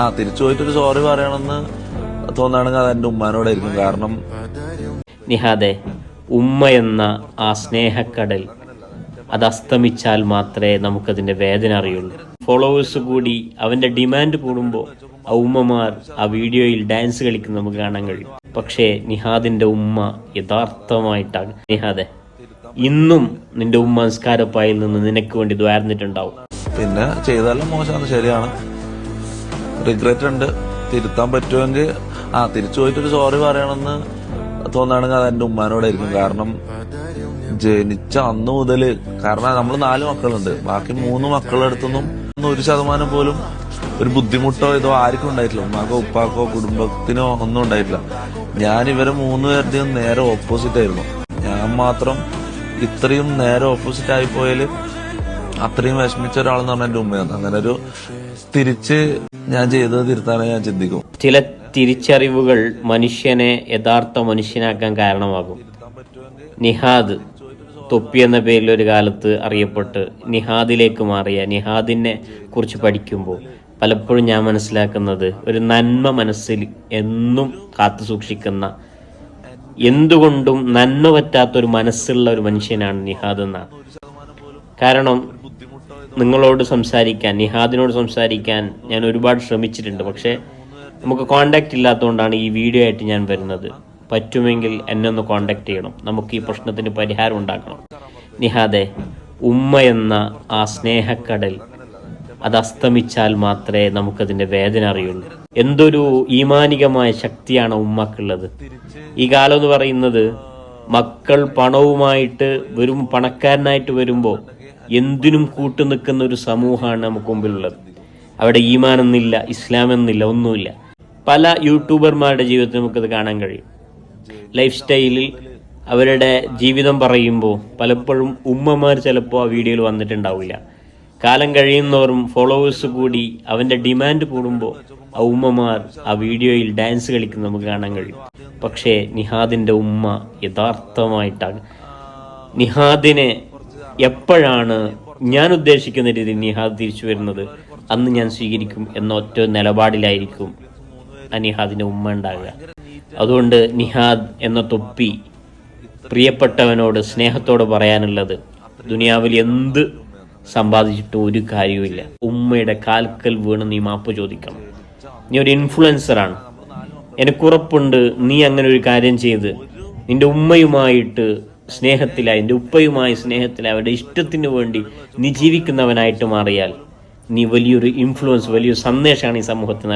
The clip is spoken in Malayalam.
ആ തിരിച്ചു പോയിട്ടൊരു സോറി പറയണമെന്ന് തോന്നുകയാണെങ്കിൽ അത് എന്റെ ഉമ്മാനോടായിരിക്കും കാരണം നിഹാദെ ഉമ്മ എന്ന ആ സ്നേഹക്കടൽ അത് അസ്തമിച്ചാൽ മാത്രമേ നമുക്കതിന്റെ വേദന അറിയുള്ളൂ. ഫോളോവേഴ്സ് കൂടി അവന്റെ ഡിമാൻഡ് കൂടുമ്പോൾ ആ ഉമ്മമാർ ആ വീഡിയോയിൽ ഡാൻസ് കളിക്കുന്നത് നമുക്ക് കാണാൻ കഴിയും. പക്ഷേ നിഹാദിന്റെ ഉമ്മ യഥാർത്ഥമായിട്ടാണ്. നിഹാദെ ഇന്നും നിന്റെ ഉമ്മ സംസ്കാരപ്പായിൽ നിന്ന് നിനക്ക് വേണ്ടി ദ്വാരന്നിട്ടുണ്ടാവും. പിന്നെ ചെയ്താലും മോശമാണ് ശരിയാണ്. റിഗ്രറ്റ് ഉണ്ട് തിരുത്താൻ പറ്റുമെങ്കിൽ ആ തിരിച്ചു പോയിട്ടൊരു സോറി പറയണമെന്ന് തോന്നുകയാണെങ്കിൽ അത് എന്റെ ഉമ്മാനോടായിരിക്കും. കാരണം ജനിച്ച അന്ന് മുതൽ കാരണം നമ്മൾ നാല് മക്കളുണ്ട്. ബാക്കി മൂന്ന് മക്കളുടെ അടുത്തൊന്നും ഒന്നും ഒരു ശതമാനം പോലും ഒരു ബുദ്ധിമുട്ടോ ഇതോ ആർക്കും ഉണ്ടായിട്ടില്ല. ഉമ്മാക്കോ ഉപ്പാക്കോ കുടുംബത്തിനോ ഒന്നും ഉണ്ടായിട്ടില്ല. ഞാൻ ഇവരെ മൂന്ന് പേരുടെയും നേരെ ഓപ്പോസിറ്റ് ആയിരുന്നു. ഞാൻ മാത്രം ഇത്രയും നേരെ ഓപ്പോസിറ്റ് ആയി പോയാൽ അത്രയും വിഷമിച്ച ഒരാളെന്ന് പറഞ്ഞാൽ എന്റെ ഉമ്മയാണ്. അങ്ങനെ ഒരു തിരിച്ച് ഞാൻ ചെയ്തത് തിരുത്താനെ ഞാൻ ചിന്തിക്കും. ചില തിരിച്ചറിവുകൾ മനുഷ്യനെ യഥാർത്ഥ മനുഷ്യനാക്കാൻ കാരണമാകും. നിഹാദ് തൊപ്പി എന്ന പേരിൽ ഒരു കാലത്ത് അറിയപ്പെട്ട് നിഹാദിലേക്ക് മാറിയ നിഹാദിനെ കുറിച്ച് പഠിക്കുമ്പോൾ പലപ്പോഴും ഞാൻ മനസ്സിലാക്കുന്നത് ഒരു നന്മ മനസ്സിൽ എന്നും കാത്തു സൂക്ഷിക്കുന്ന എന്തുകൊണ്ടും നന്മ പറ്റാത്ത ഒരു മനസ്സുള്ള ഒരു മനുഷ്യനാണ് നിഹാദ് എന്നാണ്. കാരണം നിങ്ങളോട് സംസാരിക്കാൻ നിഹാദിനോട് സംസാരിക്കാൻ ഞാൻ ഒരുപാട് ശ്രമിച്ചിട്ടുണ്ട്. പക്ഷേ നമുക്ക് കോണ്ടാക്റ്റ് ഇല്ലാത്തതുകൊണ്ടാണ് ഈ വീഡിയോ ആയിട്ട് ഞാൻ വരുന്നത്. പറ്റുമെങ്കിൽ എന്നെ ഒന്ന് കോണ്ടാക്ട് ചെയ്യണം. നമുക്ക് ഈ പ്രശ്നത്തിന് പരിഹാരം ഉണ്ടാക്കണം. നിഹാദെ ഉമ്മ എന്ന ആ സ്നേഹക്കടൽ അത് അസ്തമിച്ചാൽ മാത്രമേ നമുക്കതിന്റെ വേദന അറിയുള്ളൂ. എന്തൊരു ഈമാനികമായ ശക്തിയാണ് ഉമ്മക്കുള്ളത്. ഈ കാലം എന്ന് പറയുന്നത് മക്കൾ പണവുമായിട്ട് വരും പണക്കാരനായിട്ട് വരുമ്പോൾ എന്തിനും കൂട്ടു നിൽക്കുന്ന ഒരു സമൂഹമാണ് നമുക്ക് മുമ്പിലുള്ളത്. അവിടെ ഈമാൻ എന്നില്ല ഇസ്ലാം എന്നില്ല ഒന്നുമില്ല. പല യൂട്യൂബർമാരുടെ ജീവിതത്തിൽ നമുക്കത് കാണാൻ കഴിയും. ലൈഫ് സ്റ്റൈലിൽ അവരുടെ ജീവിതം പറയുമ്പോൾ പലപ്പോഴും ഉമ്മമാർ ചിലപ്പോൾ ആ വീഡിയോയിൽ വന്നിട്ടുണ്ടാവില്ല. കാലം കഴിയുന്നവരും ഫോളോവേഴ്സ് കൂടി അവന്റെ ഡിമാൻഡ് കൂടുമ്പോൾ ആ ഉമ്മമാർ ആ വീഡിയോയിൽ ഡാൻസ് കളിക്കുന്ന നമുക്ക് കാണാൻ കഴിയും. പക്ഷേ നിഹാദിന്റെ ഉമ്മ യഥാർത്ഥമായിട്ടാണ്. നിഹാദിനെ എപ്പോഴാണ് ഞാൻ ഉദ്ദേശിക്കുന്ന രീതിയിൽ നിഹാദ് തിരിച്ചു വരുന്നത്? അന്ന് ഞാൻ സ്വീകരിക്കും എന്ന ഒറ്റ നിലപാടിലായിരിക്കും ആ നിഹാദിന്റെ ഉമ്മ ഉണ്ടാകുക. അതുകൊണ്ട് നിഹാദ് എന്ന തൊപ്പി പ്രിയപ്പെട്ടവനോട് സ്നേഹത്തോട് പറയാനുള്ളത് ദുനിയാവിൽ എന്ത് സമ്പാദിച്ചിട്ട് ഒരു കാര്യവുമില്ല. ഉമ്മയുടെ കാൽക്കൽ വീണ് നീ മാപ്പ് ചോദിക്കണം. നീ ഒരു ഇൻഫ്ലുവൻസറാണ് എനിക്കുറപ്പുണ്ട് നീ അങ്ങനെ ഒരു കാര്യം ചെയ്ത് നിന്റെ ഉമ്മയുമായിട്ട് സ്നേഹത്തിലായി എന്റെ ഉപ്പയുമായി സ്നേഹത്തിലായി അവരുടെ ഇഷ്ടത്തിന് വേണ്ടി നീ ജീവിക്കുന്നവനായിട്ട് മാറിയാൽ നീ വലിയൊരു ഇൻഫ്ലുവൻസ് വലിയൊരു സന്ദേശമാണ് ഈ സമൂഹത്തിന്